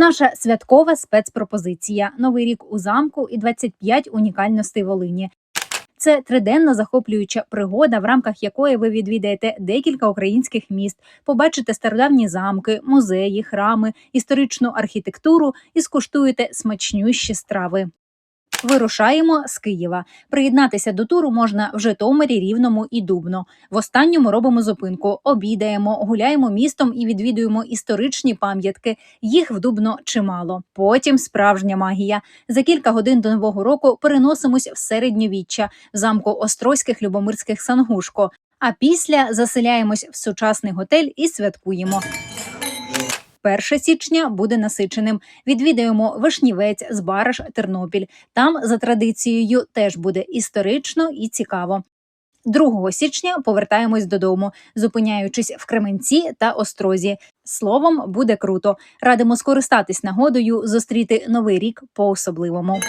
Наша святкова спецпропозиція: Новий рік у замку і 25 унікальностей Волині. Це триденна захоплююча пригода, в рамках якої ви відвідаєте декілька українських міст, побачите стародавні замки, музеї, храми, історичну архітектуру і скуштуєте смачнющі страви. Вирушаємо з Києва. Приєднатися до туру можна в Житомирі, Рівному і Дубно. В останньому робимо зупинку, обідаємо, гуляємо містом і відвідуємо історичні пам'ятки. Їх в Дубно чимало. Потім справжня магія. За кілька годин до нового року переносимось в середньовіччя в замку Острозьких Любомирських Сангушко. А після заселяємось в сучасний готель і святкуємо. 1 січня буде насиченим. Відвідаємо Вишнівець, Збараж, Тернопіль. Там за традицією теж буде історично і цікаво. 2 січня повертаємось додому, зупиняючись в Кременці та Острозі. Словом, буде круто. Радимо скористатись нагодою, зустріти новий рік по особливому.